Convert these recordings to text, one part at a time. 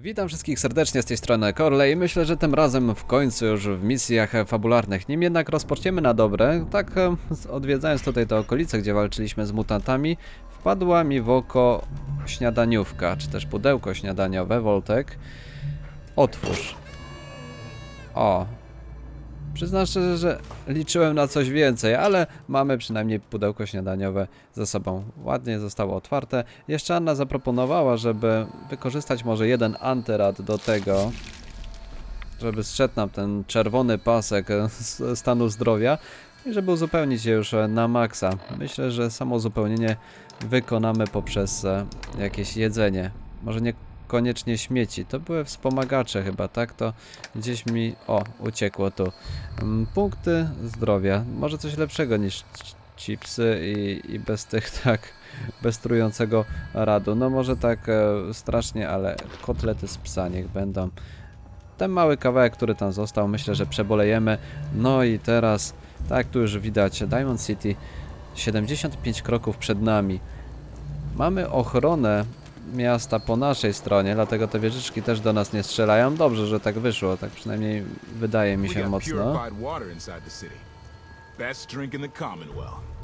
Witam wszystkich serdecznie z tej strony Corley. Myślę, że tym razem w końcu już w misjach fabularnych. Nim jednak rozpoczniemy na dobre, tak e, odwiedzając tutaj te okolice, gdzie walczyliśmy z mutantami, wpadła mi w oko śniadaniówka, czy też pudełko śniadaniowe, Voltek. Otwórz. O. Przyznam szczerze, że liczyłem na coś więcej, ale mamy przynajmniej pudełko śniadaniowe ze sobą. Ładnie zostało otwarte. Jeszcze Anna zaproponowała, żeby wykorzystać może jeden antyrad do tego, żeby strzec nam ten czerwony pasek stanu zdrowia i żeby uzupełnić je już na maksa. Myślę, że samo uzupełnienie wykonamy poprzez e, jakieś jedzenie. Może niekoniecznie śmieci. To były wspomagacze chyba, tak? To gdzieś mi... O, uciekło tu. Mm, Punkty zdrowia. Może coś lepszego niż chipsy i, i bez tych tak, bez trującego radu. No może tak e, strasznie, ale kotlety z psa niech będą. Ten mały kawałek, który tam został, myślę, że przebolejemy. No i teraz, tak tu już widać, Diamond City 75 kroków przed nami. Mamy ochronę miasta po naszej stronie, dlatego te wieżyczki też do nas nie strzelają. Dobrze, że tak wyszło, tak przynajmniej wydaje mi się mocno.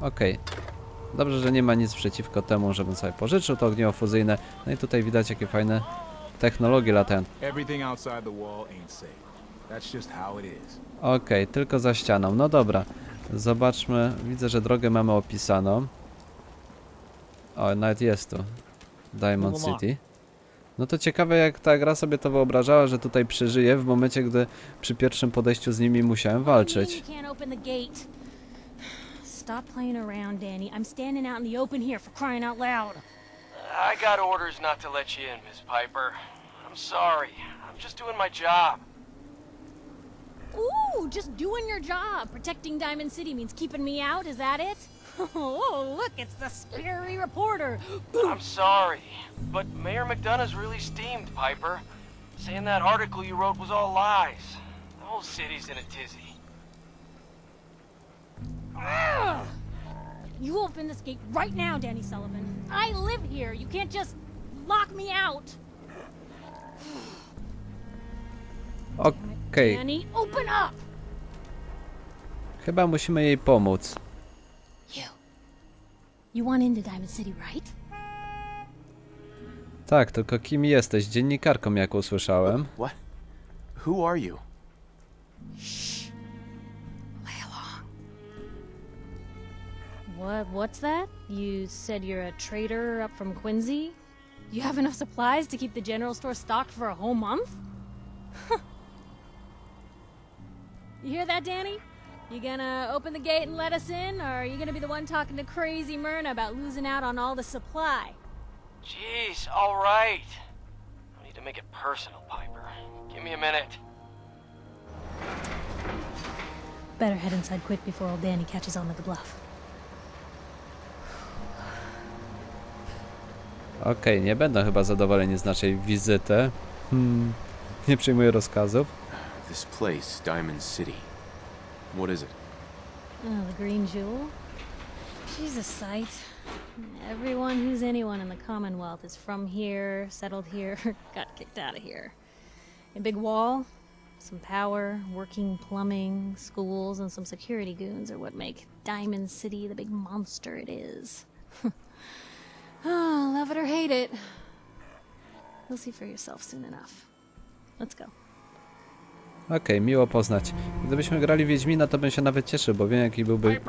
Okej. Dobrze, że nie ma nic przeciwko temu, żebym sobie pożyczył to ogniwo fuzyjne. No i tutaj widać jakie fajne technologie is. Okej, tylko za ścianą. No dobra. Zobaczmy. Widzę, że drogę mamy opisaną. O, nawet jest tu. Diamond. City. No to ciekawe jak ta gra sobie to wyobrażała, że tutaj przeżyje w momencie, gdy przy pierwszym podejściu z nimi musiałem walczyć. Stop playing around, Danny. I'm standing out in the open here for crying out loud. I got orders not to let you in, Miss Piper. I'm sorry. I'm just doing my job. Ooh, just doing your job. Protecting Diamond City means keeping me out, is that it? Oh, look, it's the scary reporter. I'm sorry. But Mayor McDonough's really steamed, Piper. Saying that article you wrote was all lies. The whole city's in a tizzy. Ugh. You open this gate right now, Danny Sullivan. I live here. You can't just lock me out. Okej, Danny, open up. chyba musimy jej pomóc. You. You want into Diamond City, right? Tak, tylko kim jesteś? Dziennikarką, jak usłyszałem. What? Who are you? Shh. Play along. What? What's that? You said you're a trader up from Quincy? You have enough supplies to keep the general store stocked for a whole month? you hear that, Danny? You gonna open the gate and let us in, or are you gonna be the one talking to crazy Myrna about losing out on all the supply? Jeez, all right. I need to make it personal, Piper. Give me a minute. Better head inside quick before old Danny catches on to the bluff. Okej, nie będą chyba zadowoleni z naszej wizyty. Hmm, nie przyjmuję rozkazów. This place, Diamond City. What is it? Oh, the green jewel? She's a sight. Everyone who's anyone in the Commonwealth is from here, settled here, got kicked out of here. A big wall, some power, working plumbing, schools, and some security goons are what make Diamond City the big monster it is. oh, love it or hate it. You'll see for yourself soon enough. Let's go. Okej, miło poznać. Gdybyśmy grali Wiedźmina, to bym się nawet cieszył, bo wiem jaki byłby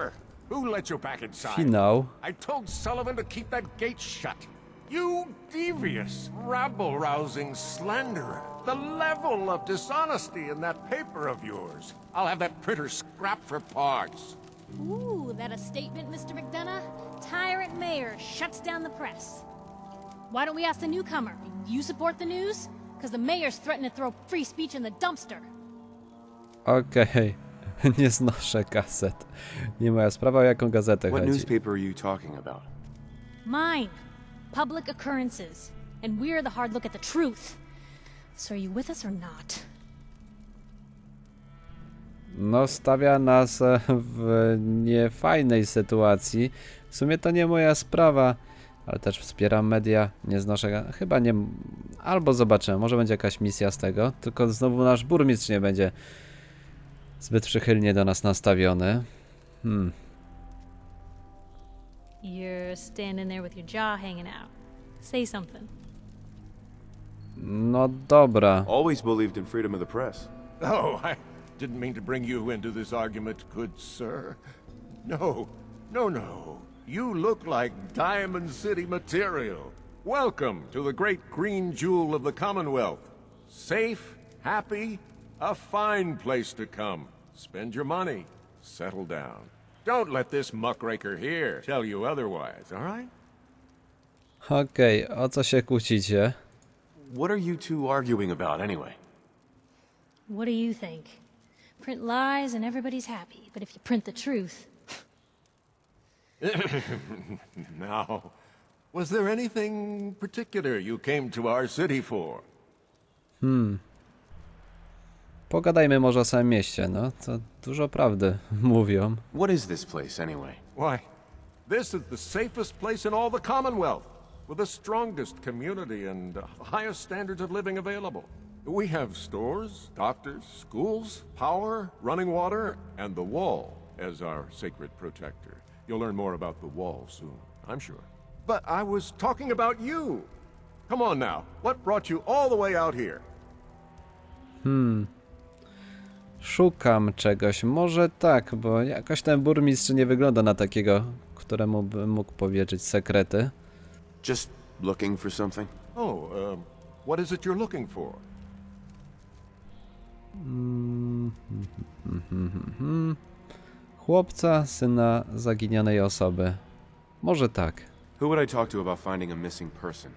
finał. I told Sullivan to keep that gate shut. You devious, rabble-rousing slanderer. The level of dishonesty in that paper of yours. I'll have that printer scrapped for parts. Ooh, that a statement, Mr. McDonough? Tyrant mayor shuts down the press. Why don't we ask the newcomer? You support the news? Because the mayor's threatened to throw free speech in the dumpster. Okej, nie znoszę gazet. Nie moja sprawa, o jaką gazetę What chodzi. newspaper are you talking about? Mine. Public occurrences. And we're the hard look at the truth. So are you with us or not? No, stawia nas e, w niefajnej sytuacji. W sumie to nie moja sprawa. ale też wspieram media, nie znoszę, chyba nie, albo zobaczymy, może będzie jakaś misja z tego, tylko znowu nasz burmistrz nie będzie zbyt przychylnie do nas nastawiony. Hmm, You're standing there with your jaw hanging out. Say something. no dobra. Always believed in freedom of the press. Oh, I didn't mean to bring you into this argument, good sir. No, no, no. You look like Diamond City material. Welcome to the great green jewel of the Commonwealth. Safe, happy, a fine place to come. Spend your money, settle down. Don't let this muckraker here tell you otherwise, all right? Okej, o co się kłócicie? What are you two arguing about anyway? What do you think? Print lies and everybody's happy, but if you print the truth, Now, was there anything particular you came to our city for? Hmm. Pogadajmy może o samym mieście, no, to dużo prawdy mówią. What is this place anyway? Why, this is the safest place in all the Commonwealth, with the strongest community and uh, highest standards of living available. We have stores, doctors, schools, power, running water, and the wall as our sacred protector. You'll learn more about the wall soon, I'm sure. But I was talking about you. Come on now, what brought you all the way out here? Szukam czegoś, może tak, bo jakoś ten burmistrz nie wygląda na takiego, któremu bym mógł powierzyć sekrety. Just looking for something? Oh, um, what is it you're looking for? Chłopca, syna zaginionej osoby. Może tak. Who would I talk to about finding a missing person?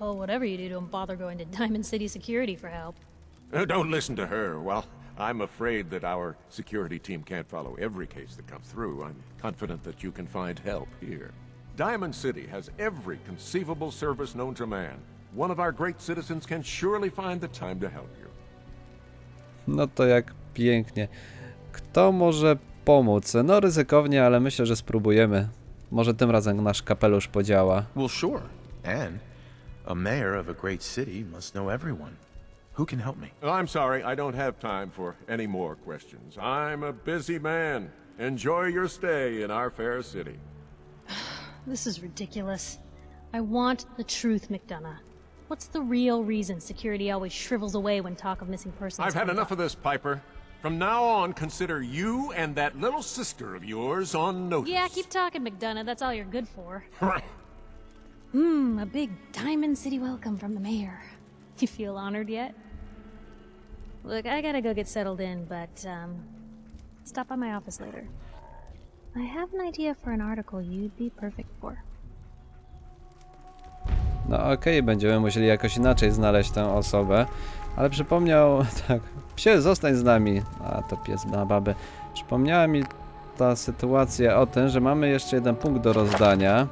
well, whatever you do, don't bother going to Diamond City Security for help. Uh, Don't listen to her. Well, I'm afraid that our security team can't follow every case that comes through. I'm confident that you can find help here. Diamond City has every conceivable service known to man. One of our great citizens can surely find the time to help you. No to jak pięknie. Kto może pomóc? No ryzykownie, ale myślę, że spróbujemy. Może tym razem nasz kapelusz podziała. Well, sure. And a mayor of a great city must know everyone. Who can help me? I'm sorry, I don't have time for any more questions. I'm a busy man. Enjoy your stay in our fair city. This is ridiculous. I want the truth, McDonough. What's the real reason security always shrivels away when talk of missing persons? I've had enough up? of this, Piper. From now on, consider you and that little sister of yours on notice. Yeah, keep talking, McDonough. That's all you're good for. Hmm, a big Diamond City welcome from the mayor. You feel honored yet? Look, I gotta go get settled in, but, um, stop by my office later. I have an idea for an article you'd be perfect for. No okej, będziemy musieli jakoś inaczej znaleźć tę osobę. Ale przypomniał, tak, psie zostań z nami, a to pies na babę. Przypomniała mi ta sytuacja o tym, że mamy jeszcze jeden punkt do rozdania.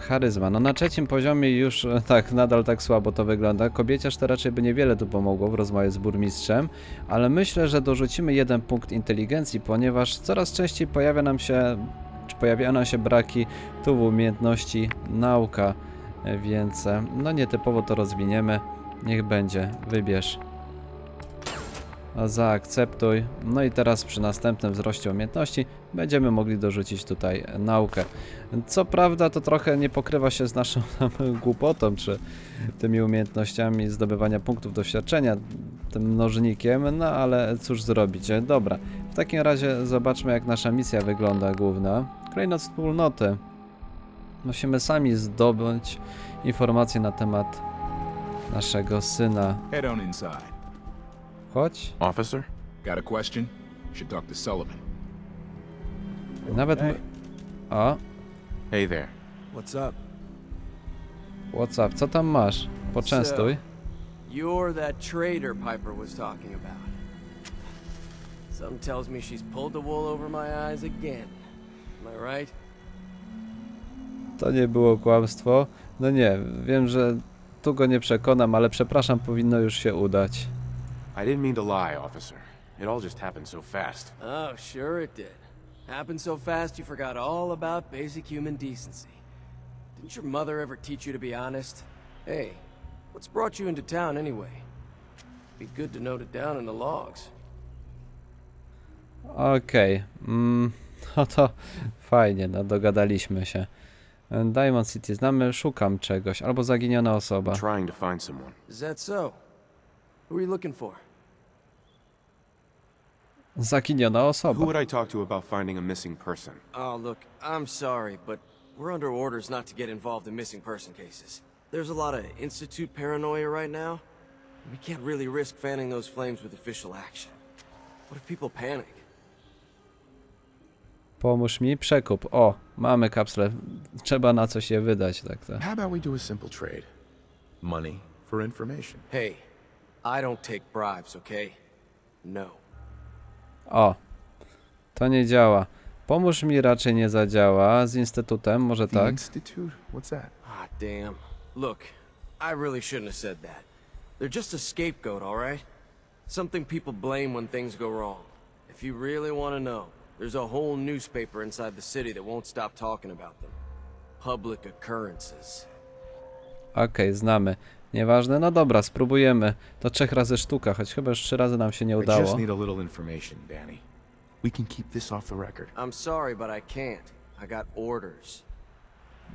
Charyzma. No na trzecim poziomie już e, tak, nadal tak słabo to wygląda. Kobieciarz to raczej by niewiele tu pomogło w rozmowie z burmistrzem, ale myślę, że dorzucimy jeden punkt inteligencji, ponieważ coraz częściej pojawia nam się, czy pojawiają nam się braki tu w umiejętności nauka, e, więc e, no nietypowo to rozwiniemy. Niech będzie, wybierz. Zaakceptuj. No i teraz przy następnym wzroście umiejętności będziemy mogli dorzucić tutaj naukę. Co prawda to trochę nie pokrywa się z naszą głupotą, czy tymi umiejętnościami zdobywania punktów doświadczenia, tym mnożnikiem, no ale cóż zrobić. Dobra, w takim razie zobaczmy jak nasza misja wygląda główna. Klejnot wspólnoty. Musimy sami zdobyć informacje na temat naszego syna. Head on inside. Chodź. Officer? Got a question? Should talk to Sullivan. Nawet my... O, Hey there. What's up? what's up? Co tam masz? Poczęstuj. You're that traitor Piper was talking about. Some tells me she's pulled the wool over my eyes again. Am I right? To nie było kłamstwo. No nie, wiem, że tu go nie przekonam, ale przepraszam, powinno już się udać. I didn't mean to lie, officer. It all just happened so fast. Oh, sure it did. Happened so fast you forgot all about basic human decency. Didn't your mother ever teach you to be honest? Hey, what's brought you into town anyway? Be good to note it down in the logs. Okej, mm, no to fajnie, no dogadaliśmy się. Diamond City znamy, szukam czegoś, albo zaginiona osoba. Trying to find someone. Is that so? Who are you looking for? Zaginiona Who osoba. would I talk to about finding a missing person? Oh, look, I'm sorry, but we're under orders not to get involved in missing person cases. There's a lot of Institute paranoia right now. We can't really risk fanning those flames with official action. What if people panic? Pomóż mi, przekup. O, mamy kapsle. Trzeba na coś je wydać, tak to. How about we do a simple trade? Money for information. Hey, I don't take bribes, okay? No. O, to nie działa. Pomóż mi raczej nie zadziała. Z instytutem, może The tak? Institute? What's that? Ah, damn. Look, I really shouldn't have said that. They're just a scapegoat, alright? Something people blame when things go wrong. If you really want to know, there's a whole newspaper inside the city that won't stop talking about them. Public occurrences. Okej, znamy. Nieważne, no dobra, spróbujemy. To trzech razy sztuka, choć chyba już trzy razy nam się nie I just udało. need a little information, Danny. We can keep this off the record. I'm sorry, but I can't. I got orders.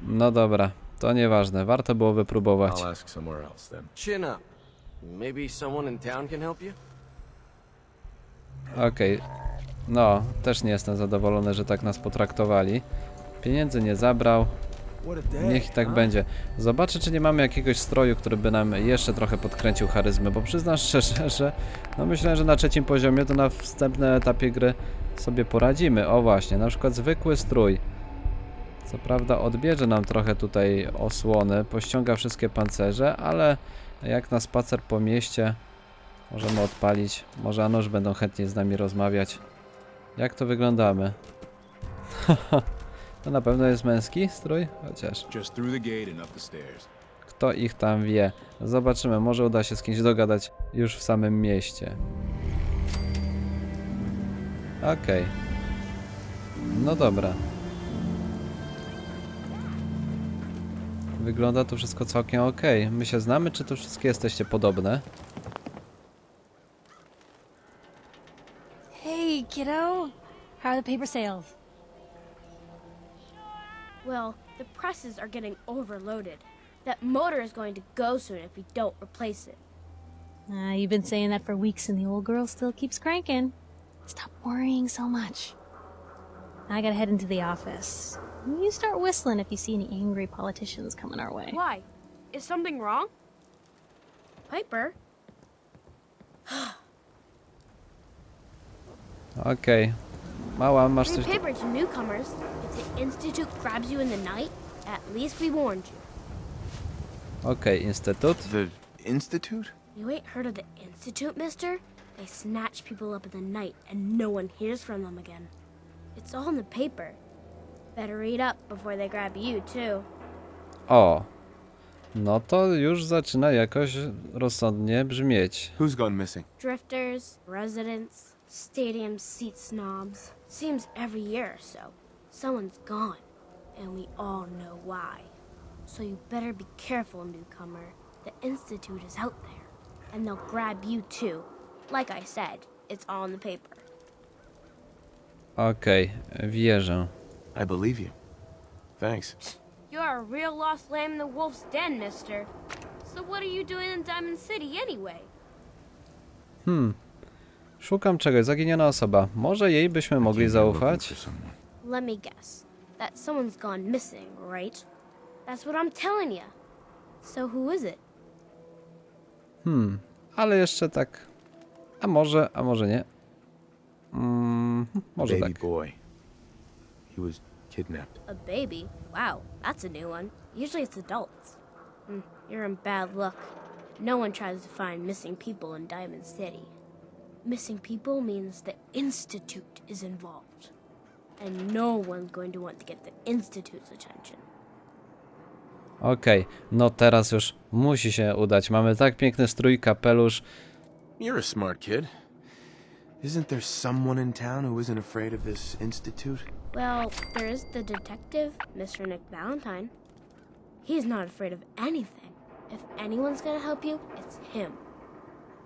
No dobra, to nieważne. Warto było wypróbować. I'll ask somewhere else then. Chin up. Maybe someone in town can help you? Okej. No, też nie jestem zadowolony, że tak nas potraktowali. Pieniędzy nie zabrał. Niech i tak będzie. Zobaczę, czy nie mamy jakiegoś stroju, który by nam jeszcze trochę podkręcił charyzmy, bo przyznam szczerze, że no myślę, że na trzecim poziomie to na wstępnym etapie gry sobie poradzimy. O właśnie, na przykład zwykły strój. Co prawda odbierze nam trochę tutaj osłony, pościąga wszystkie pancerze, ale jak na spacer po mieście możemy odpalić. Może Anusz będą chętnie z nami rozmawiać. Jak to wyglądamy? to na pewno jest męski strój? Chociaż. Kto ich tam wie? Zobaczymy, może uda się z kimś dogadać już w samym mieście. Okej. No dobra. Wygląda to wszystko całkiem ok. My się znamy, czy to wszystkie jesteście podobne? Hey, kiddo. How are the paper sales? Well, the presses are getting overloaded. That motor is going to go soon if we don't replace it. Uh, you've been saying that for weeks, and the old girl still keeps cranking. Stop worrying so much. I gotta head into the office. You start whistling if you see any angry politicians coming our way. Why? Is something wrong? Piper? Okej. Mała, masz coś... paper to newcomers. If the Institute grabs you in the night, at least we warned you. Okej, instytut. The Institute? You ain't heard of the Institute, mister? They snatch people up in the night and no one hears from them again. It's all in the paper. Better read up before they grab you, too. O. No to już zaczyna jakoś rozsądnie brzmieć. Who's gone missing? Drifters, residents, stadium seat snobs. Seems every year or so, someone's gone, and we all know why. So you better be careful, newcomer. The Institute is out there, and they'll grab you too. Like I said, it's all in the paper. Okej, wierzę. I believe you. Thanks. You're a real lost lamb in the wolf's den, mister. So what are you doing in Diamond City anyway? Hmm. Szukam czegoś, zaginiona osoba. Może jej byśmy mogli zaufać? Let me guess. That someone's gone missing, right? That's what I'm telling you. So who is it? Hmm. Ale jeszcze tak. A może, a może nie. Mm, może Baby tak. boy. He was kidnapped. A baby? Wow, that's a new one. Usually it's adults. Hmm, you're in bad luck. No one tries to find missing people in Diamond City. Missing people means the Institute is involved. And no one's going to want to get the Institute's attention. Okej, no teraz już musi się udać. Mamy tak piękny strój, kapelusz. You're a smart kid. Isn't there someone in town who isn't afraid of this Institute? Well, there is the detective, Mr. Nick Valentine. He's not afraid of anything. If anyone's gonna help you, it's him.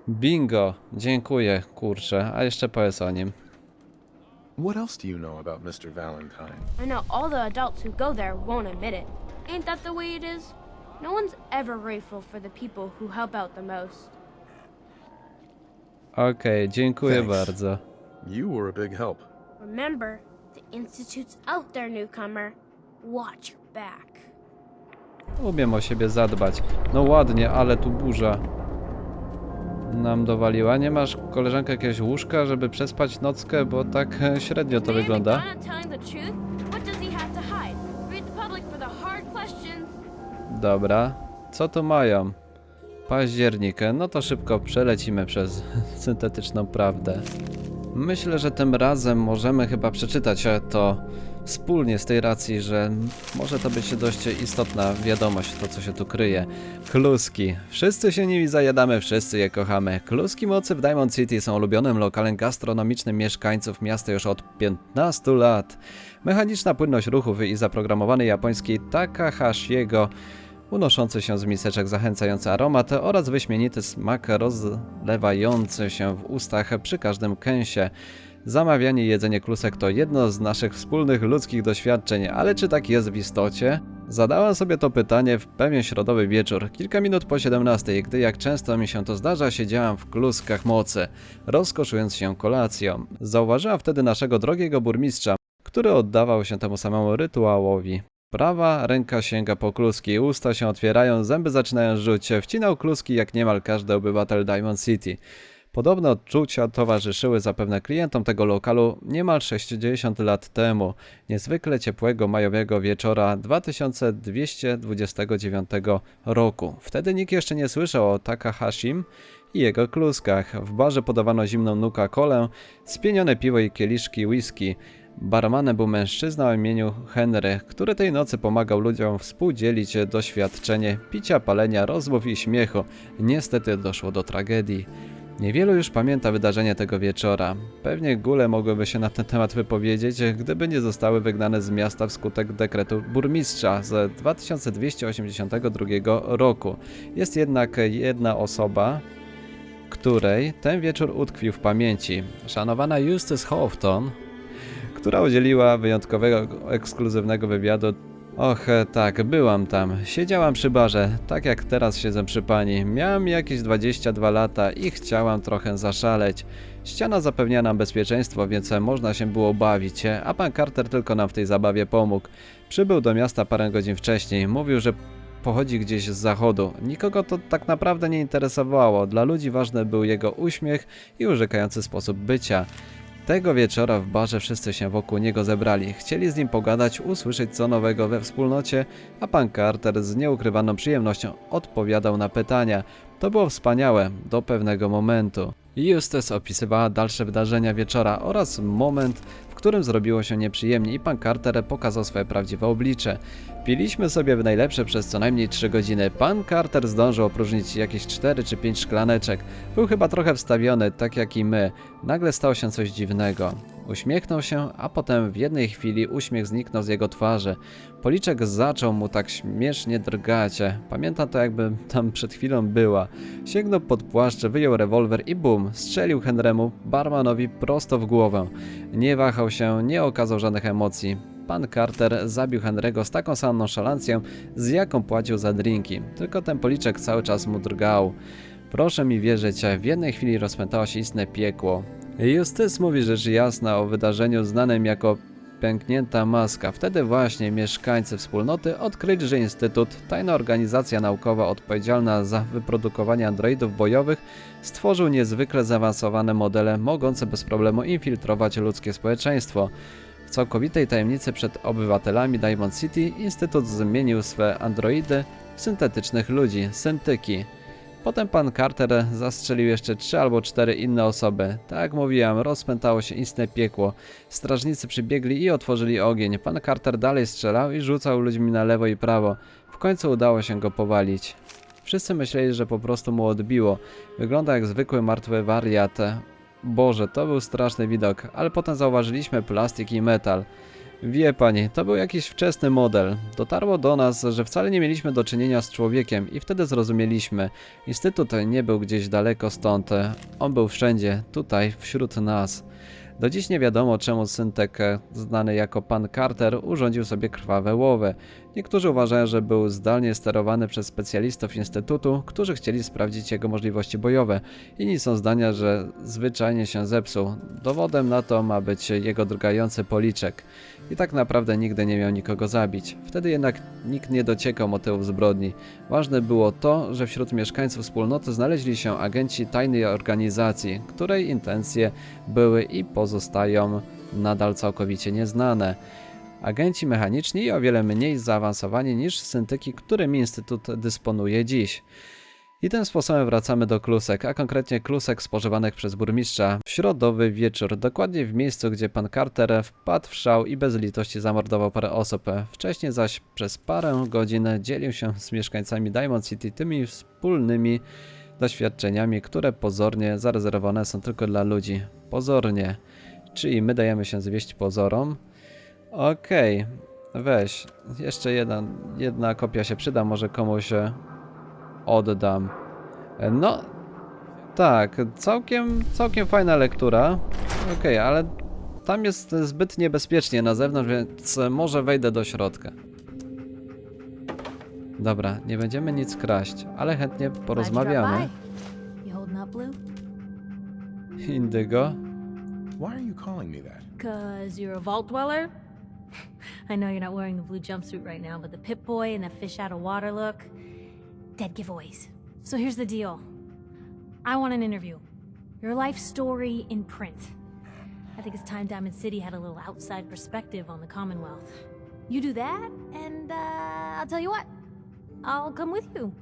Bingo, dziękuję, kurczę, a jeszcze powiedz o nim. What else do you know about Mr. Valentine? I know all the adults who go there won't admit it. Ain't that the way it is? No one's ever grateful for the people who help out the most. Okej, dziękuję Thanks. bardzo. You were a big help. Remember, the Institute's out there, newcomer. Watch your back. Umiem o siebie zadbać. No ładnie, ale tu burza nam dowaliła. Nie masz, koleżanka, jakiegoś łóżka, żeby przespać nockę, bo tak e, średnio to wygląda. Dobra. Co tu mają? Październik. No to szybko przelecimy przez syntetyczną prawdę. Myślę, że tym razem możemy chyba przeczytać e, to wspólnie z tej racji, że może to być dość istotna wiadomość, to co się tu kryje. Kluski. Wszyscy się nimi zajadamy, wszyscy je kochamy. Kluski mocy w Diamond City są ulubionym lokalem gastronomicznym mieszkańców miasta już od 15 lat. Mechaniczna płynność ruchów i zaprogramowany japoński Takahashiego unoszący się z miseczek zachęcający aromat oraz wyśmienity smak rozlewający się w ustach przy każdym kęsie. Zamawianie jedzenie klusek to jedno z naszych wspólnych ludzkich doświadczeń, ale czy tak jest w istocie? Zadałam sobie to pytanie w pewien środowy wieczór, kilka minut po 17, gdy jak często mi się to zdarza, siedziałam w kluskach mocy, rozkoszując się kolacją. Zauważyłam wtedy naszego drogiego burmistrza, który oddawał się temu samemu rytuałowi. Prawa ręka sięga po kluski, usta się otwierają, zęby zaczynają rzuć. Wcinał kluski jak niemal każdy obywatel Diamond City. Podobne odczucia towarzyszyły zapewne klientom tego lokalu niemal 60 lat temu, niezwykle ciepłego majowego wieczora 2229 roku. Wtedy nikt jeszcze nie słyszał o Takahashim i jego kluskach. W barze podawano zimną nuka-kolę, spienione piwo i kieliszki whisky. Barmanem był mężczyzna o imieniu Henry, który tej nocy pomagał ludziom współdzielić doświadczenie picia, palenia, rozmów i śmiechu. Niestety doszło do tragedii. Niewielu już pamięta wydarzenie tego wieczora. Pewnie góle mogłyby się na ten temat wypowiedzieć, gdyby nie zostały wygnane z miasta wskutek dekretu burmistrza z 2282 roku. Jest jednak jedna osoba, której ten wieczór utkwił w pamięci. Szanowana Eustace Houghton, która udzieliła wyjątkowego, ekskluzywnego wywiadu. Och, e, tak, byłam tam. Siedziałam przy barze, tak jak teraz siedzę przy pani. Miałam jakieś 22 lata i chciałam trochę zaszaleć. Ściana zapewnia nam bezpieczeństwo, więc można się było bawić, a pan Carter tylko nam w tej zabawie pomógł. Przybył do miasta parę godzin wcześniej. Mówił, że pochodzi gdzieś z zachodu. Nikogo to tak naprawdę nie interesowało. Dla ludzi ważny był jego uśmiech i urzekający sposób bycia. Tego wieczora w barze wszyscy się wokół niego zebrali. Chcieli z nim pogadać, usłyszeć co nowego we wspólnocie, a pan Carter z nieukrywaną przyjemnością odpowiadał na pytania. To było wspaniałe, do pewnego momentu. Eustace opisywała dalsze wydarzenia wieczora oraz moment, w którym zrobiło się nieprzyjemnie i pan Carter pokazał swoje prawdziwe oblicze. Piliśmy sobie w najlepsze przez co najmniej 3 godziny. Pan Carter zdążył opróżnić jakieś 4 czy 5 szklaneczek. Był chyba trochę wstawiony, tak jak i my. Nagle stało się coś dziwnego. Uśmiechnął się, a potem w jednej chwili uśmiech zniknął z jego twarzy. Policzek zaczął mu tak śmiesznie drgać. Pamiętam to jakby tam przed chwilą była. Sięgnął pod płaszcz, wyjął rewolwer i bum, strzelił Henrymu, barmanowi prosto w głowę. Nie wahał się, nie okazał żadnych emocji. Pan Carter zabił Henry'ego z taką samą nonszalancją, z jaką płacił za drinki. Tylko ten policzek cały czas mu drgał. Proszę mi wierzyć, w jednej chwili rozpętało się istne piekło. Justyce mówi rzecz jasna o wydarzeniu znanym jako pęknięta maska. Wtedy właśnie mieszkańcy wspólnoty odkryli, że Instytut, tajna organizacja naukowa odpowiedzialna za wyprodukowanie androidów bojowych, stworzył niezwykle zaawansowane modele mogące bez problemu infiltrować ludzkie społeczeństwo. W całkowitej tajemnicy przed obywatelami Diamond City Instytut zmienił swe androidy w syntetycznych ludzi, syntyki. Potem pan Carter zastrzelił jeszcze trzy albo cztery inne osoby. Tak jak mówiłem, rozpętało się istne piekło. Strażnicy przybiegli i otworzyli ogień. Pan Carter dalej strzelał i rzucał ludźmi na lewo i prawo. W końcu udało się go powalić. Wszyscy myśleli, że po prostu mu odbiło. Wygląda jak zwykły martwy wariat. Boże, to był straszny widok, ale potem zauważyliśmy plastik i metal. Wie pani, to był jakiś wczesny model. Dotarło do nas, że wcale nie mieliśmy do czynienia z człowiekiem i wtedy zrozumieliśmy. Instytut nie był gdzieś daleko stąd. On był wszędzie, tutaj, wśród nas. Do dziś nie wiadomo, czemu Syntek, e, znany jako pan Carter, urządził sobie krwawe łowy. Niektórzy uważają, że był zdalnie sterowany przez specjalistów Instytutu, którzy chcieli sprawdzić jego możliwości bojowe. Inni są zdania, że zwyczajnie się zepsuł. Dowodem na to ma być jego drgający policzek. I tak naprawdę nigdy nie miał nikogo zabić. Wtedy jednak nikt nie dociekał motywów zbrodni. Ważne było to, że wśród mieszkańców wspólnoty znaleźli się agenci tajnej organizacji, której intencje były i pozostają nadal całkowicie nieznane. Agenci mechaniczni i o wiele mniej zaawansowani niż syntyki, którymi Instytut dysponuje dziś. I tym sposobem wracamy do klusek, a konkretnie klusek spożywanych przez burmistrza w środowy wieczór, dokładnie w miejscu, gdzie pan Carter wpadł w szał i bez litości zamordował parę osób. Wcześniej zaś przez parę godzin dzielił się z mieszkańcami Diamond City tymi wspólnymi doświadczeniami, które pozornie zarezerwowane są tylko dla ludzi. Pozornie. Czyli my dajemy się zwieść pozorom. Okej, weź. Jeszcze jedna, jedna kopia się przyda, może komuś e, oddam. E, No, tak, całkiem, całkiem fajna lektura. Okej, ale tam jest zbyt niebezpiecznie na zewnątrz, więc może wejdę do środka. Dobra, nie będziemy nic kraść, ale chętnie porozmawiamy. Indygo? Why are you calling me that? Cause you're a vault dweller? I know you're not wearing the blue jumpsuit right now, but the Pip Boy and the fish out of water look. Dead giveaways. So here's the deal. I want an interview. Your life story in print. I think it's time Diamond City had a little outside perspective on the Commonwealth. You do that, and uh, I'll tell you what. I'll come with you.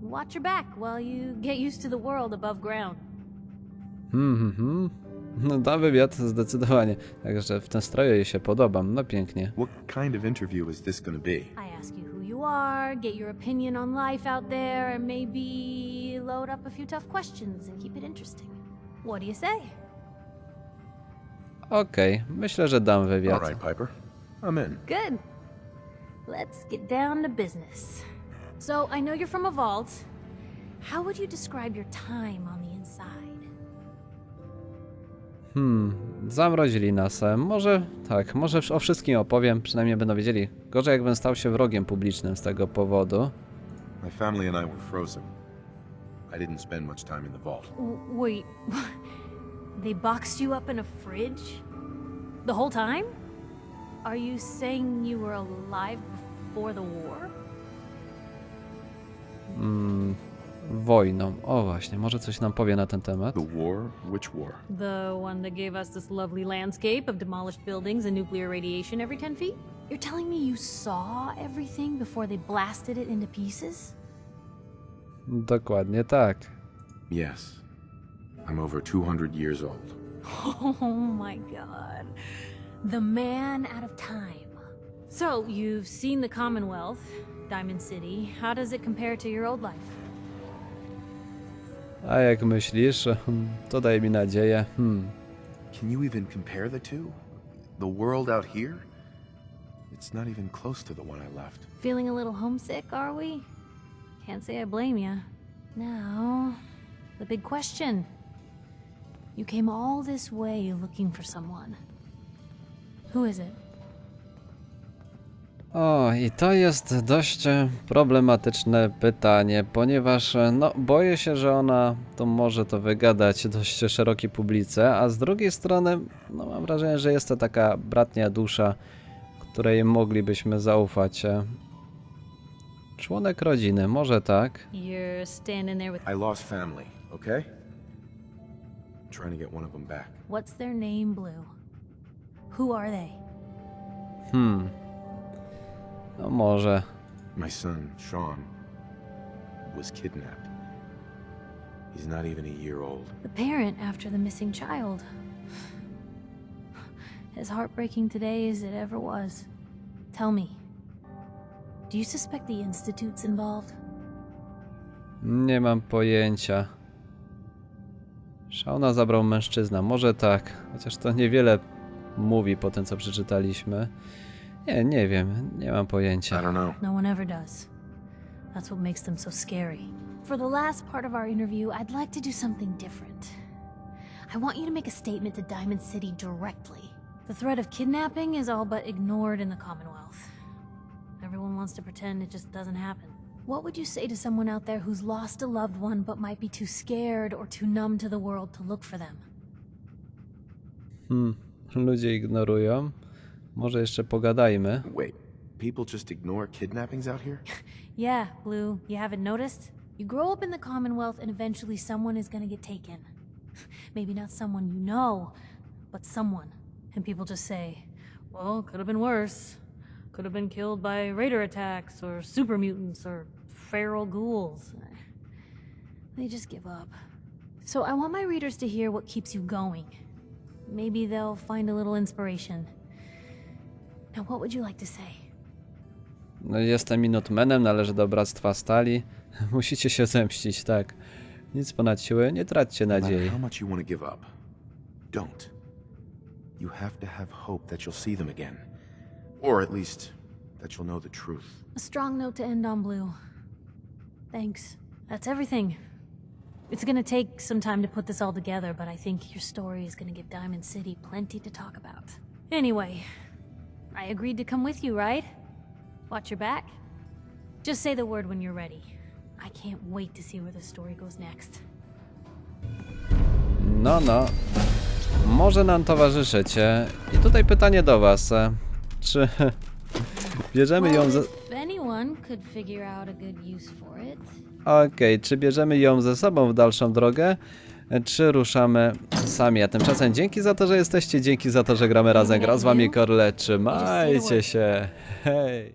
Watch your back while you get used to the world above ground. Hmm, hmm. No da wywiad zdecydowanie. Także w tym stroju jej się podobam. No pięknie. What kind of interview is this gonna be? I ask you who you are, get your opinion on life out there, and maybe load up a few tough questions and keep it interesting. What do you say? Okej, myślę, że dam wywiad. All right, Piper. I'm in. Good. Let's get down to business. So, I know you're from a vault. How would you describe your time on the inside? Hmm, zamrozili nas. Może, tak, może o wszystkim opowiem, przynajmniej będą wiedzieli. Gorzej jakbym stał się wrogiem publicznym z tego powodu. My family and I were frozen. I didn't spend much time in the vault. Wait, they boxed you up in a fridge? The whole time? Are you saying you were alive before the war? Mm, wojną. O właśnie, może coś nam powie na ten temat. The war? Which war? The one that gave us this lovely landscape of demolished buildings and nuclear radiation every 10 feet? You're telling me you saw everything before they blasted it into pieces? Dokładnie tak. Yes. I'm over 200 years old. Oh my god. The man out of time. So, you've seen the Commonwealth, Diamond City. How does it compare to your old life? A jak myślisz? Hmm, To daje mi nadzieję. Hmm. Can you even compare the two? The world out here? It's not even close to the one I left. Feeling a little homesick, are we? Can't say I blame you. Now, the big question. You came all this way looking for someone. Who is it? O, i to jest dość e, problematyczne pytanie, ponieważ e, no, boję się, że ona to może to wygadać dość szerokiej publice, a z drugiej strony no, mam wrażenie, że jest to taka bratnia dusza, której moglibyśmy zaufać. e. Członek rodziny, może tak? You're standing there with. I lost family, okay? I'm trying to get one of them back. What's their name, Blue? Who are they? Hmm. No może. My son, Sean, was kidnapped. He's not even a year old. The parent after the missing child. As heartbreaking today as it ever was. Tell me, do you suspect the Institute's involved? Nie mam pojęcia. Shauna zabrał mężczyzna, może tak, chociaż to niewiele mówi po tym, co przeczytaliśmy. Nie, nie wiem, nie mam I pojęcia. don't know. No one ever does. That's what makes them so scary. For the last part of our interview, I'd like to do something different. I want you to make a statement to Diamond City directly. The threat of kidnapping is all but ignored in the Commonwealth. Everyone wants to pretend it just doesn't happen. What would you say to someone out there who's lost a loved one but might be too scared or too numb to the world to look for them? Hmm, ludzie ignorują. Może jeszcze pogadajmy. Wait, people just ignore kidnappings out here? Yeah, Blue, you haven't noticed? You grow up in the Commonwealth and eventually someone is gonna get taken. Maybe not someone you know, but someone. And people just say, well, could have been worse. Could have been killed by raider attacks, or super mutants, or feral ghouls. They just give up. So I want my readers to hear what keeps you going. Maybe they'll find a little inspiration. Now, what would you like to say? No, jestem Minutemanem, należy do Bractwa Stali. Musicie się zemścić, tak. Nic ponad siłę, nie traćcie No matter nadziei. how much you want to give up, don't. You have to have hope that you'll see them again. Or at least, that you'll know the truth. A strong note to end on, Blue. Thanks. That's everything. It's gonna take some time to put this all together, but I think your story is gonna give Diamond City plenty to talk about. Anyway, I agreed to come with you, right? Watch your back? Just say the word when you're ready. I can't wait to see where the story goes next. No, no. Może nam towarzyszycie. I tutaj pytanie do was. Czy bierzemy ją ze... Okej, czy bierzemy ją ze sobą w dalszą drogę? Czy ruszamy sami? A tymczasem dzięki za to, że jesteście, dzięki za to, że gramy razem. Gra z wami Korle. Trzymajcie się. Hej.